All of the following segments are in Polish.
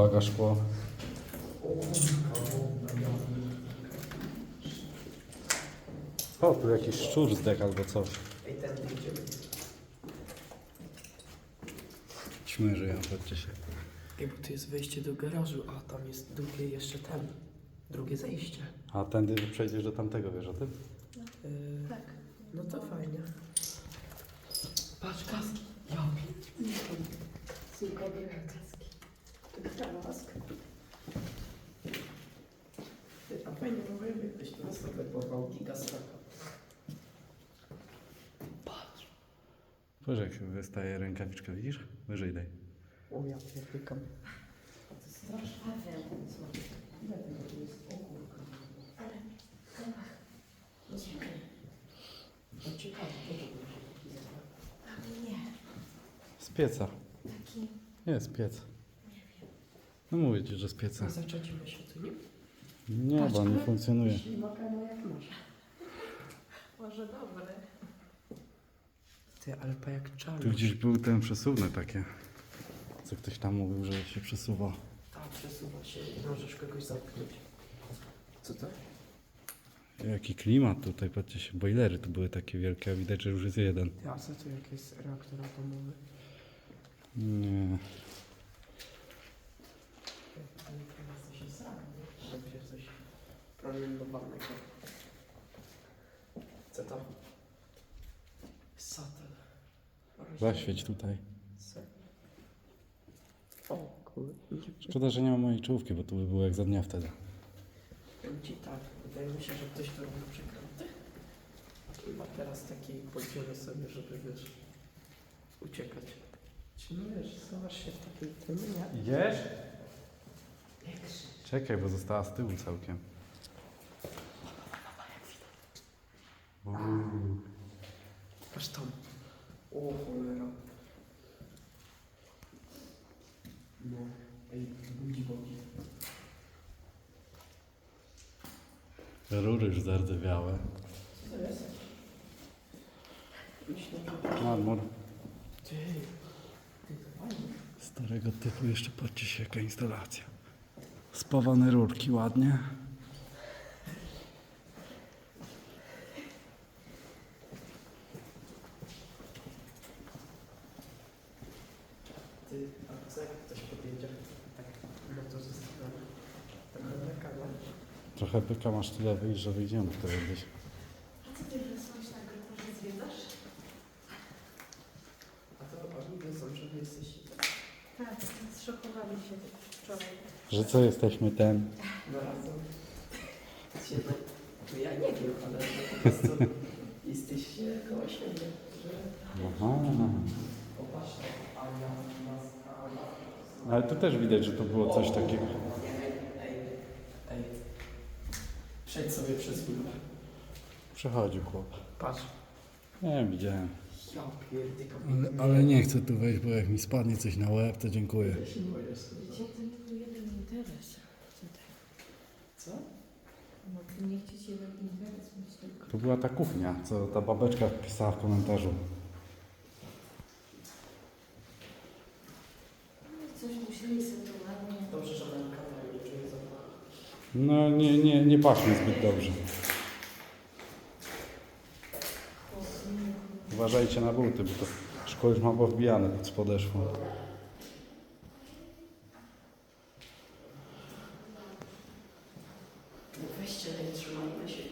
Uwaga, szkło. O, tu jakiś szczur zdech albo coś. Ćmy żyją, chodźcie się. Ej, bo tu jest wejście do garażu, a tam jest drugie jeszcze ten. Drugie zejście. A tędy przejdziesz do tamtego, wiesz o tym? Yy, Tak. no to fajnie. Patrz, kaski. Ja. Tylko kaski. Ty, A fajnie rowery, ktoś tu nas porwał gigastraka. Patrz. Patrz jak się wystaje rękawiczka, widzisz? Wyżej daj. O, ja pierdykam. A to strasznie. Paweł. Ile tego tu jest? O kurka. Ale. No słuchaj. No ciekawe, co to będzie taki zapach. Ale nie. Z pieca. Taki. Nie, z pieca. No mówię ci, że z pieca. Się, co nie? Nie, bo nie funkcjonuje. Ślimaka, no jak masz. Może dobre. Ty, ale pa jak czarny. Tu gdzieś był ten przesuwny takie. Co ktoś tam mówił, że się przesuwa. Tak, przesuwa się i możesz kogoś zamknąć. Co to? Jaki klimat tutaj, patrzcie się, boilery tu były takie wielkie, a widać, że już jest jeden. Ty, a co to jakieś reaktor atomowy? Nie. Ale teraz coś jest rano, nie? Będzie coś promieniowanego. Co to? Satel. Zaświeć tutaj. O kurde. Szkoda, że nie ma mojej czołówki, bo tu by było jak za dnia wtedy. Powiem ci tak, wydaje mi się, że ktoś to robił przekręty. I ma teraz taki podzielę sobie, żeby wiesz, uciekać. Czy no wiesz, zobacz się w takiej tym, nie? Idziesz? Czekaj, bo została z tyłu całkiem. Aż tam. O cholera. No, ej, budzi bogi. Rury już zardzewiałe. Co to jest? Że... Marmur. Ty, ty to fajnie. Starego typu jeszcze patrzcie się jaka instalacja. Spawane rurki ładnie. Ty, a co jak ktoś podjedzie? Tak, no to zostawiamy. Tak daleka, no. Pyka masz tyle wyjść, że wyjdziemy wtedy gdzieś. A co ty wysłałeś na grupę, że zwiedzasz? A to oni wiedzą, że wy jesteście Tak, zszokowali się wczoraj. Że co jesteśmy ten? No razem. Ja nie wiem, ale po prostu jesteście koło siebie, że Aha. nas, Ania. Ale tu też widać, że to było coś takiego. Ej, ej, przejdź sobie przez chwilę. Przechodził chłop. Patrz. Nie, widziałem. Ja pierdykam. Ale, ale nie chcę tu wejść, bo jak mi spadnie coś na łeb, to dziękuję. Wiecie, nie był jeden interes. Tutaj. Co? No to nie chcecie jeden interes mieć tylko. To była ta kuchnia, co ta babeczka pisała w komentarzu. Coś musieli sobie to ładnie. Dobrze, że mam kamerę, nie czuję zapachu. No nie, nie, nie pachnie zbyt dobrze. Uważajcie na buty, bo to szkło już ma powbijane pod spodeszwą. Weźcie, nie trzymajmy się.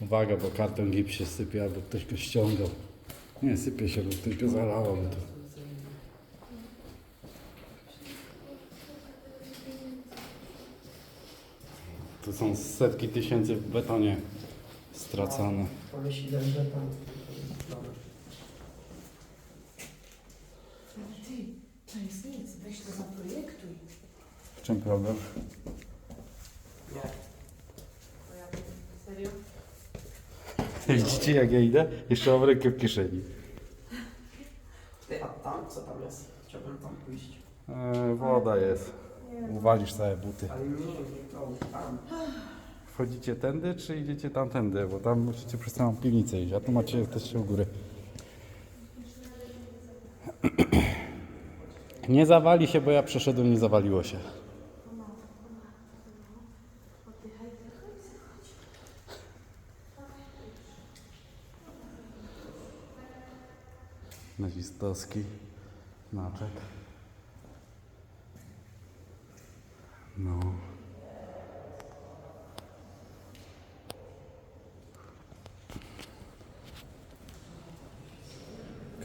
Uwaga, bo karton gips się sypie, albo ktoś go ściągał. Nie, sypie się, bo ktoś go zalał. bo To. to są setki tysięcy w betonie stracone. Pomyślałem, że tam... Dobra. Ale ty, to jest nic. Weź to zaprojektuj. W czym problem? Nie. Bo ja serio? Widzicie jak ja idę? Jeszcze mam rękę w kieszeni. Ty, a tam, co tam jest? Chciałbym tam pójść. E, woda jest. Uwalisz całe buty. Ale nie, nie to, tam. wchodzicie tędy, czy idziecie tamtędy, bo tam musicie przez całą piwnicę iść, a tu macie, jesteście u góry. Nie zawali się, bo ja przeszedłem, nie zawaliło się. Nazistowski znaczek. No.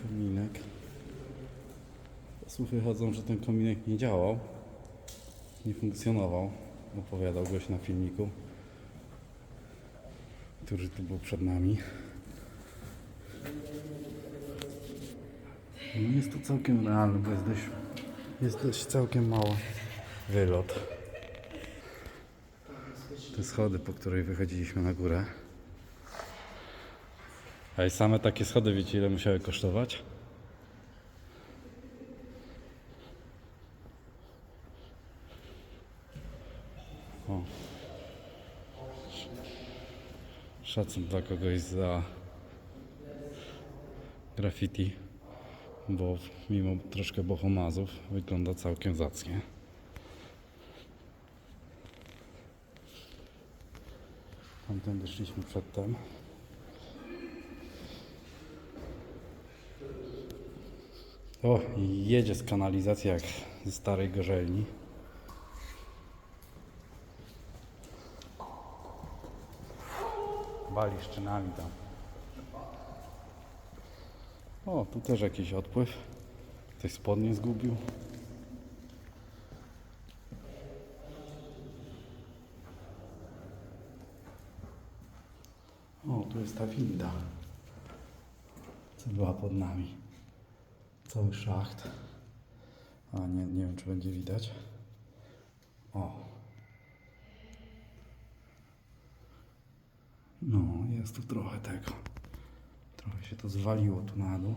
Kominek. Słuchy chodzą, że ten kominek nie działał. Nie funkcjonował. Opowiadał goś na filmiku, który tu był przed nami. No jest to całkiem realne, bo jest dość, jest dość całkiem mało wylot. Te schody, po której wychodziliśmy na górę. A i same takie schody, wiecie ile musiały kosztować? O. Szacun dla kogoś za graffiti, bo mimo troszkę bohomazów wygląda całkiem zacnie. Tamtędy szliśmy przedtem. O, jedzie z kanalizacji jak ze starej gorzelni. Bali szczynami tam. O, tu też jakiś odpływ. Ktoś spodnie zgubił. O, tu jest ta winda. Co była pod nami. Cały szacht. A nie, nie wiem, czy będzie widać. O. No, jest tu trochę tego. Trochę się to zwaliło tu na dół.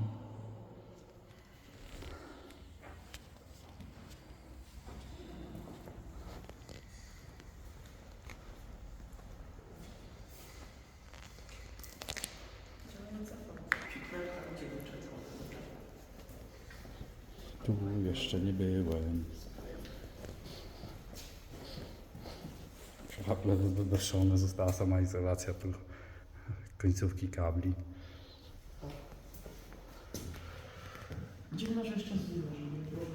Tu jeszcze nie byłem. Szafle doszone została sama izolacja tu końcówki kabli. Dziwne, że jeszcze nie było.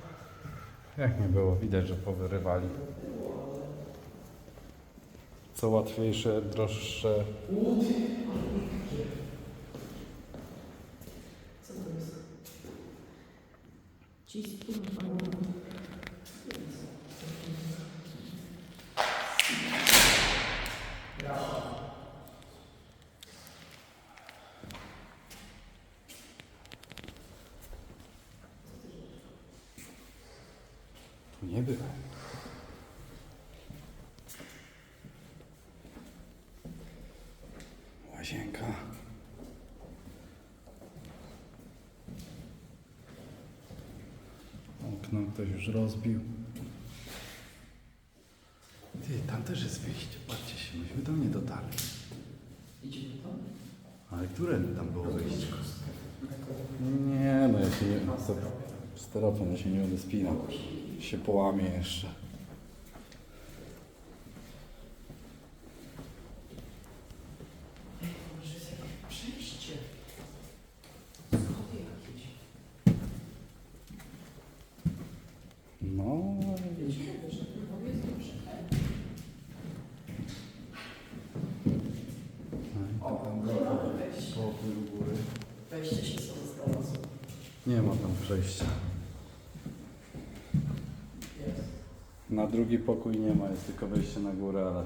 Jak nie było, widać, że powyrywali. Co łatwiejsze, droższe. Co to jest? Ci Tu nie byłem. Łazienka. Okno ktoś już rozbił. Ty, tam też jest wyjście. Patrzcie się, myśmy tam nie dotarli. Idziemy tam? Ale które tam było wyjście? Nie, no ja się nie... Steropon, ja się nie będę spinał. Się połamie jeszcze. No, dobrze. to tam pokój u góry. Wejście się sobie znalazło. Nie ma tam przejścia. Jest. Na drugi pokój nie ma, jest tylko wejście na górę, ale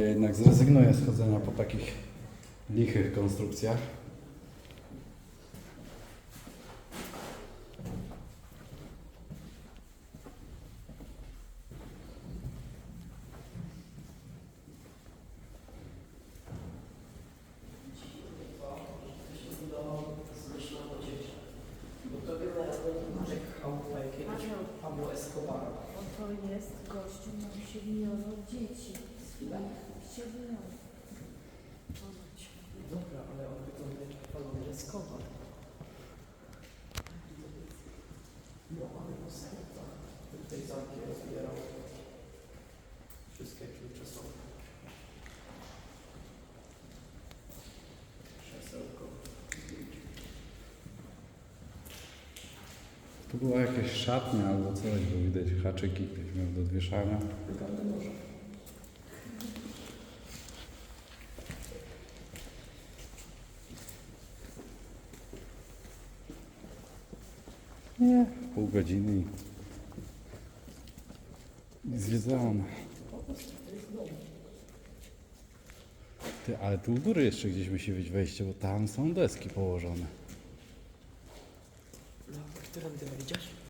ja jednak zrezygnuję z chodzenia po takich lichych konstrukcjach. To się budowało z myślą o dzieciach. Bo to generalnie Jakiegoś Pablo Escobara. Bo to jest gościu, nam się winiono dzieci. Dobra, ale on wygląda jak palony Escobar. No, ale no serca. Tutaj zamki rozbierał. Wszystkie klucze są. Krzesełko. Tu była jakaś szatnia albo coś, bo widać haczyki ktoś miał do wieszania. Wygląda może. Nie. Pół godziny i dom. Ty, ale tu u góry jeszcze gdzieś musi być wejście, bo tam są deski położone. No, którym ty idziesz?